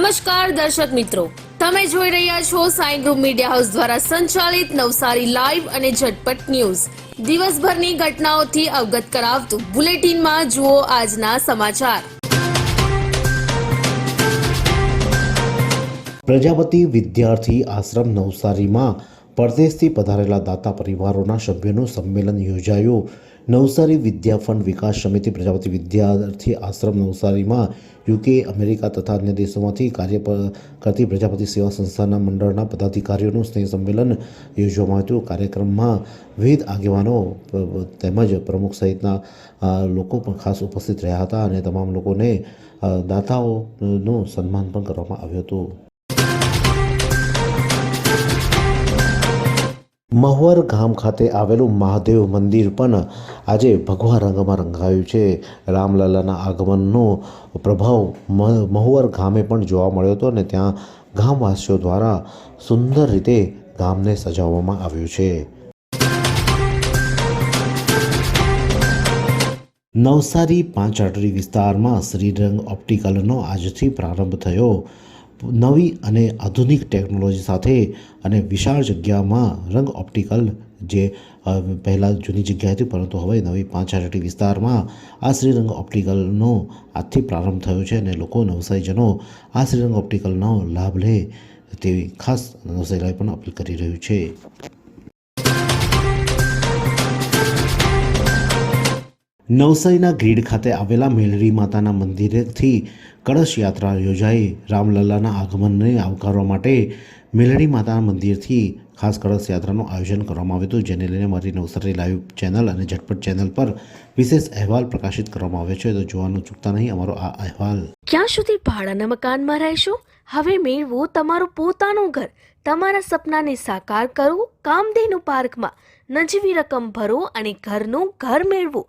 નમસ્કાર દર્શક મિત્રો. તમે જોઈ રહ્યા છો સાઈ ગ્રુપ મીડિયા હાઉસ દ્વારા સંચાલિત નવસારી લાઈવ અને ઝટપટ ન્યૂઝ. દિવસભરની ઘટનાઓથી અવગત કરાવતું બુલેટિનમાં જુઓ આજના સમાચાર. પ્રજાપતિ વિદ્યાર્થી આશ્રમ નવસારીમાં પરદેશથી પધારેલા દાતા પરિવારોના સભ્યોનું સંમેલન યોજાયું. નવસારી વિદ્યા ફંડ વિકાસ સમિતિ પ્રજાપતિ વિદ્યાર્થી આશ્રમ નવસારીમાં યુકે અમેરિકા તથા અન્ય દેશોમાંથી કાર્ય કરતી પ્રજાપતિ સેવા સંસ્થાના મંડળના પદાધિકારીઓનું સ્નેહ સંમેલન યોજવામાં હતું કાર્યક્રમમાં વિવિધ આગેવાનો તેમજ પ્રમુખ સહિતના લોકો પણ ખાસ ઉપસ્થિત રહ્યા હતા અને તમામ લોકોને દાતાઓનું સન્માન પણ કરવામાં આવ્યું હતું. મહુવર ગામ ખાતે આવેલું મહાદેવ મંદિર પણ આજે ભગવા રંગમાં રંગાયું છે. રામલલાના આગમનનો પ્રભાવ મહુવર ગામે પણ જોવા મળ્યો હતો અને ત્યાં ગામવાસીઓ દ્વારા સુંદર રીતે ગામને સજાવવામાં આવ્યું છે. નવસારી પાંચ આટરી વિસ્તારમાં શ્રીરંગ ઓપ્ટિકલનો આજથી પ્રારંભ થયો. નવી અને આધુનિક ટેકનોલોજી સાથે અને વિશાળ જગ્યામાં રંગ ઓપ્ટિકલ જે પહેલાં જૂની જગ્યા હતી, પરંતુ હવે નવી પાંચ હજારટી વિસ્તારમાં આ શ્રીરંગ ઓપ્ટિકલનો આજથી પ્રારંભ થયો છે અને લોકો નવસારીજનો આ શ્રીરંગ ઓપ્ટિકલનો લાભ લે તેવી ખાસ નવસારી પણ અપીલ કરી રહ્યું છે. નવસારીના ગ્રીડ ખાતે આવેલા મેલડી માતાના મંદિરેથી કળશ યાત્રા યોજાઈ. રામલલ્લાના આગમનને આવકારવા માટે મેલડી માતાના મંદિરથી ખાસ કળશ યાત્રાનું આયોજન કરવામાં આવ્યું હતું, જેને લઈને મારી નવસારી લાઈવ ચેનલ અને ઝટપટ ચેનલ પર વિશેષ અહેવાલ પ્રકાશિત કરવામાં આવ્યો છે. તો જોવાનું ચૂકતા નહીં, અમારો આ અહેવાલ. ક્યાં સુધી ભાડાના મકાનમાં રહેશો? હવે મેળવો તમારું પોતાનું ઘર. તમારા સપનાને સાકાર કરો, કામધેનુ પાર્કમાં નજીવી રકમ ભરો અને ઘરનું ઘર મેળવો.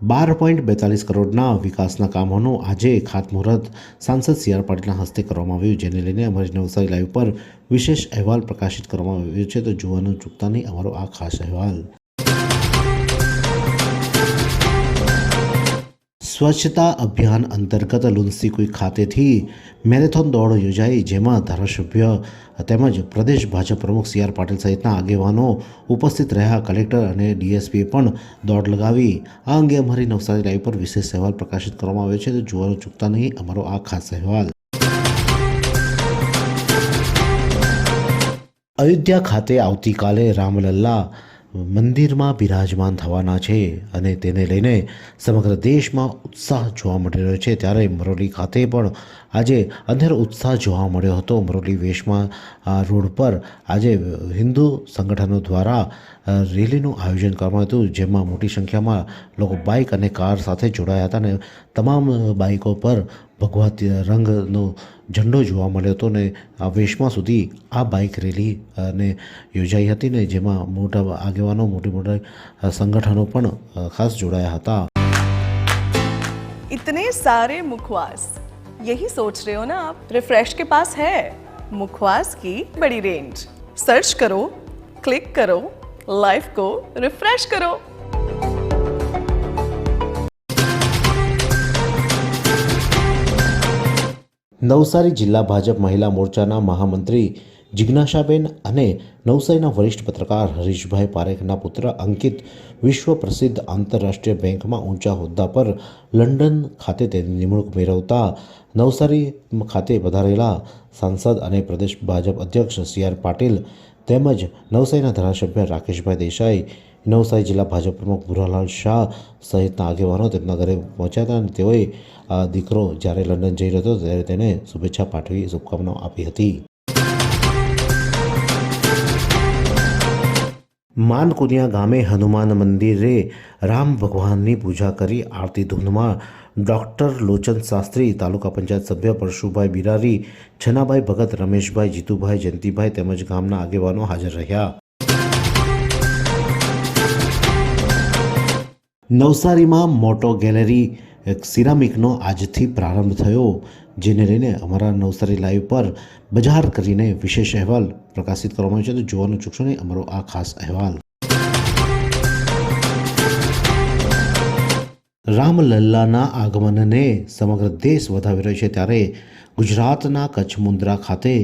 બાર પોઈન્ટ બેતાલીસ કરોડના વિકાસના કામોનું આજે ખાતમુહૂર્ત સાંસદ સી આર પાટીલના હસ્તે કરવામાં આવ્યું, જેને લઈને અમારી નવસારી લાઈવ પર વિશેષ અહેવાલ પ્રકાશિત કરવામાં આવ્યો છે. તો જોવાનું ચૂકતા નહીં અમારો આ ખાસ અહેવાલ. સ્વચ્છતા અભિયાન અંતર્ગત લુન્સીકુઈ ખાતેથી મેરેથોન દોડ યોજાઈ, જેમાં ધારાસભ્ય તેમજ પ્રદેશ ભાજપ પ્રમુખ સી આર પાટીલ સહિતના આગેવાનો ઉપસ્થિત રહ્યા. કલેક્ટર અને ડીએસપીએ પણ દોડ લગાવી. આ અંગે અમારી નવસારી લાઈવ પર વિશેષ અહેવાલ પ્રકાશિત કરવામાં આવ્યો છે. તો જોવાનું ચૂકતા નહીં, અમારો આ ખાસ અહેવાલ. અયોધ્યા ખાતે આવતીકાલે રામલલ્લા મંદિરમાં બિરાજમાન થવાના છે અને તેને લઈને સમગ્ર દેશમાં ઉત્સાહ જોવા મળી રહ્યો છે. ત્યારે મરોલી ખાતે પણ આજે અનેરો ઉત્સાહ જોવા મળ્યો હતો. અમરોલી વેશમાં રોડ પર આજે હિન્દુ સંગઠનો દ્વારા રેલીનું આયોજન કરવામાં હતું, જેમાં મોટી સંખ્યામાં લોકો બાઇક અને કાર સાથે જોડાયા હતા અને તમામ બાઇકો પર ભગવાતી રંગનો ઝંડો જોવા મળ્યો હતો ને આ વેશમાં સુધી આ બાઇક રેલી ને યોજાઈ હતી ને જેમાં મોટા આગેવાનો, મોટી મોટા સંગઠનો પણ ખાસ જોડાયા હતા. ઇતને સારે મુખવાસ. यही सोच रहे हो ना आप रिफ्रेश के पास है मुखवास की बड़ी रेंज सर्च करो क्लिक करो लाइफ को रिफ्रेश करो નવસારી જિલ્લા ભાજપ મહિલા મોરચાના મહામંત્રી જિજ્ઞાસાબેન અને નવસારીના વરિષ્ઠ પત્રકાર હરીશભાઈ પારેખના પુત્ર અંકિત વિશ્વ પ્રસિદ્ધ આંતરરાષ્ટ્રીય બેંકમાં ઊંચા હોદ્દા પર લંડન ખાતે તેની નિમણૂક મેળવતા નવસારી ખાતે પધારેલા સાંસદ અને પ્રદેશ ભાજપ અધ્યક્ષ સી આર પાટીલ તેમજ નવસારીના ધારાસભ્ય રાકેશભાઈ દેસાઈ, નવસારી જિલ્લા ભાજપ પ્રમુખ ભુરાલાલ શાહ સહિતના આગેવાનો તેમના ઘરે પહોંચ્યા હતા અને તેઓએ આ દીકરો જ્યારે લંડન જઈ રહ્યો હતો ત્યારે તેને શુભેચ્છા પાઠવી શુભકામનાઓ આપી હતી. માનકુનિયા ગામે હનુમાન મંદિરે રામ ભગવાનની પૂજા કરી આરતી ધૂનમાં ડૉક્ટર લોચન શાસ્ત્રી, તાલુકા પંચાયત સભ્ય પરશુભાઈ બિરારી, છનાભાઈ ભગત, રમેશભાઈ, જીતુભાઈ, જયંતિભાઈ તેમજ ગામના આગેવાનો હાજર રહ્યા. નવસારીમાં મોટો ગેલેરી સિરામિકનો આજથી પ્રારંભ થયો. જેને લઈને અમારા નવસારી લાઈવ પર બજાર કરીને વિશેષ અહેવાલ પ્રકાશિત કરવામાં આવ્યો છે. તો જોવાનું ચૂકશો નહીં, અમારો આ ખાસ અહેવાલ. રામલલ્લાના આગમનને સમગ્ર દેશ વધાવી રહ્યો છે ત્યારે ગુજરાતના કચ્છ મુન્દ્રા ખાતે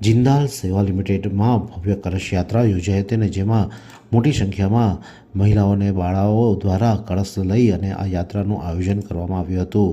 જિંદાલ સેવા લિમિટેડમાં ભવ્ય કળશ યાત્રા યોજાઈ હતી અને જેમાં મોટી સંખ્યામાં મહિલાઓ અને બાળાઓ દ્વારા કળશ લઈ અને આ યાત્રાનું આયોજન કરવામાં આવ્યું હતું.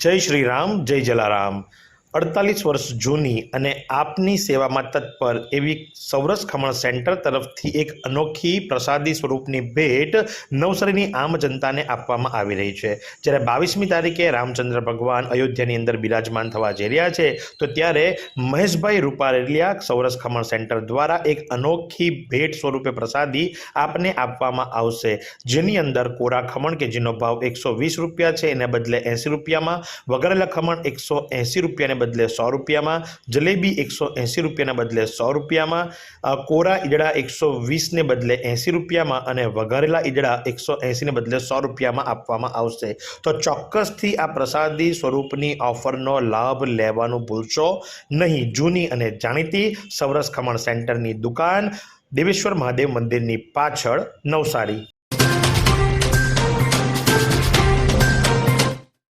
જય શ્રી રામ જય જલારામ. અડતાલીસ વર્ષ જૂની અને આપની સેવામાં તત્પર એવી સૌરસ ખમણ સેન્ટર તરફથી એક અનોખી પ્રસાદી સ્વરૂપની ભેટ નવસારીની આમ જનતાને આપવામાં આવી રહી છે. જ્યારે બાવીસમી તારીખે રામચંદ્ર ભગવાન અયોધ્યાની અંદર બિરાજમાન થવા જઈ રહ્યા છે, તો ત્યારે મહેશભાઈ રૂપારેલિયા સૌરસ ખમણ સેન્ટર દ્વારા એક અનોખી ભેટ સ્વરૂપે પ્રસાદી આપને આપવામાં આવશે. જેની અંદર કોરા ખમણ કે જેનો ભાવ એકસો વીસ રૂપિયા છે, એને બદલે એંસી રૂપિયામાં વગરેલા ખમણ એકસો એંસી રૂપિયાને બદલે સો રૂપિયામાં, જલેબી એકસો એંસી રૂપિયાના બદલે સો રૂપિયામાં કોરા ઈદડા એકસો વીસને બદલે એંસી રૂપિયામાં અને વઘારેલા ઈદડા એકસો એંસીને બદલે સો રૂપિયામાં આપવામાં આવશે. તો ચોક્કસથી આ પ્રસાદી સ્વરૂપની ઓફરનો લાભ લેવાનું ભૂલશો નહીં. જૂની અને જાણીતી સૌરસ ખમણ સેન્ટરની દુકાન દેવેશ્વર મહાદેવ મંદિરની પાછળ નવસારી.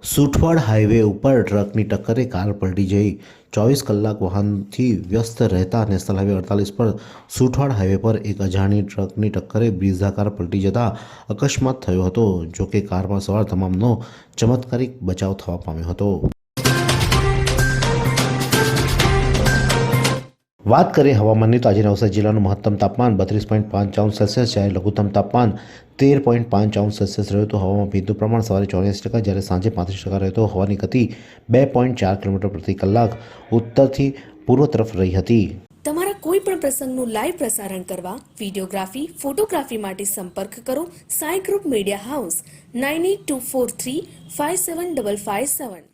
સુઠવાડ હાઈવે ઉપર ટ્રકની ટક્કરે કાર પલટી જઈ. ચોવીસ કલાક વાહનથી વ્યસ્ત રહેતા નેશનલ હાઈવે અડતાલીસ પર સુઠવાડ હાઈવે પર એક અજાણી ટ્રકની ટક્કરે બ્રિઝા કાર પલટી જતા અકસ્માત થયો હતો, જોકે કારમાં સવાર તમામનો ચમત્કારિક બચાવ થવા પામ્યો હતો. વાત કરીએ હવામાનની, તો આજે નવસારી જિલ્લાનું મહત્તમ તાપમાન બત્રીસ પોઈન્ટ પાંચ અંશ સેલ્સિયસ જ્યારે લઘુત્તમ તાપમાન તેર પોઈન્ટ પાંચ ચાઉન્સ સેલ્સિયસ રહ્યું હતું. હવામાં ભેજનું પ્રમાણ સવારે ચોર્યાસી ટકા, જ્યારે સાંજે પાંત્રીસ ટકા રહ્યો હતો. હવાની ગતિ બે પોઈન્ટ ચાર કિલોમીટર પ્રતિ કલાક ઉત્તરથી પૂર્વ તરફ રહી હતી. તમારા કોઈ પણ પ્રસંગનું લાઈવ પ્રસારણ કરવા વિડીયોગ્રાફી, ફોટોગ્રાફી માટે સંપર્ક કરો. Sai group media house, nine eight two four three five seven double five seven.